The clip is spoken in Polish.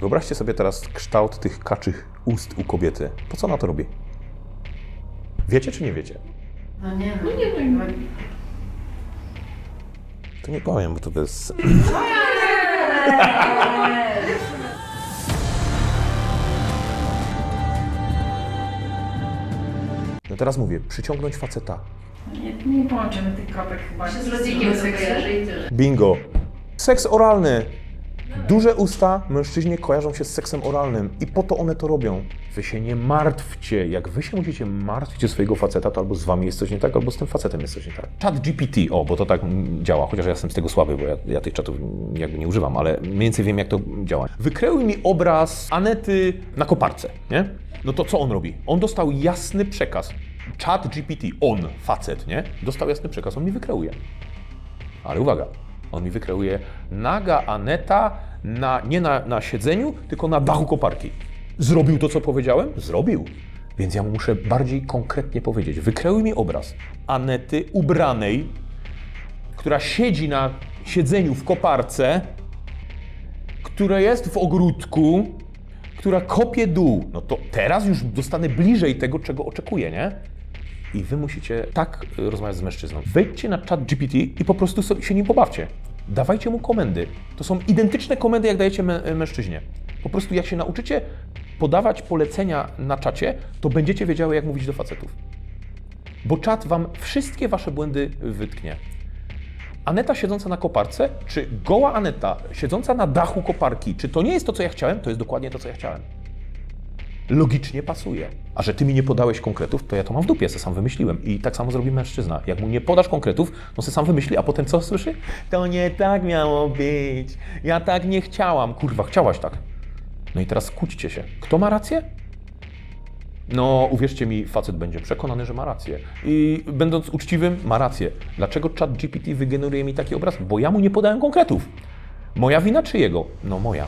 Wyobraźcie sobie teraz kształt tych kaczych ust u kobiety. Po co ona to robi? Wiecie czy nie wiecie? No nie, no nie, nie. no. To nie powiem, bo to bez... No teraz mówię, przyciągnąć faceta. Nie, nie połączymy tych kropek chyba. się z rodzikiem sobie kojarzy i tyle. Bingo. Seks oralny. Duże usta mężczyźnie kojarzą się z seksem oralnym i po to one to robią. Wy się nie martwcie. Jak wy się musicie martwić o swojego faceta, to albo z wami jest coś nie tak, albo z tym facetem jest coś nie tak. Chat GPT, o, bo to tak działa, chociaż ja jestem z tego słaby, bo ja, ja tych czatów jakby nie używam, ale mniej więcej wiem, jak to działa. Wykreuj mi obraz Anety na koparce, nie? No to co on robi? On dostał jasny przekaz. Chat GPT, on, facet, nie? Dostał jasny przekaz, on mi wykreuje. Ale uwaga, on mi wykreuje naga Aneta na, nie na, na siedzeniu, tylko na dachu koparki. Zrobił to, co powiedziałem? Zrobił. Więc ja mu muszę bardziej konkretnie powiedzieć. Wykreuj mi obraz Anety ubranej, która siedzi na siedzeniu w koparce, która jest w ogródku, która kopie dół. No to teraz już dostanę bliżej tego, czego oczekuję, nie? I wy musicie tak y, rozmawiać z mężczyzną. Wejdźcie na chat GPT i po prostu sobie się nim pobawcie. Dawajcie mu komendy. To są identyczne komendy, jak dajecie mę- mężczyźnie. Po prostu jak się nauczycie podawać polecenia na czacie, to będziecie wiedziały, jak mówić do facetów. Bo czat wam wszystkie wasze błędy wytknie. Aneta siedząca na koparce, czy goła Aneta siedząca na dachu koparki, czy to nie jest to, co ja chciałem, to jest dokładnie to, co ja chciałem logicznie pasuje. A że ty mi nie podałeś konkretów, to ja to mam w dupie, se sam wymyśliłem. I tak samo zrobi mężczyzna. Jak mu nie podasz konkretów, no se sam wymyśli, a potem co słyszy? To nie tak miało być. Ja tak nie chciałam. Kurwa, chciałaś tak. No i teraz kłóćcie się. Kto ma rację? No, uwierzcie mi, facet będzie przekonany, że ma rację. I będąc uczciwym, ma rację. Dlaczego chat GPT wygeneruje mi taki obraz? Bo ja mu nie podałem konkretów. Moja wina czy jego? No moja.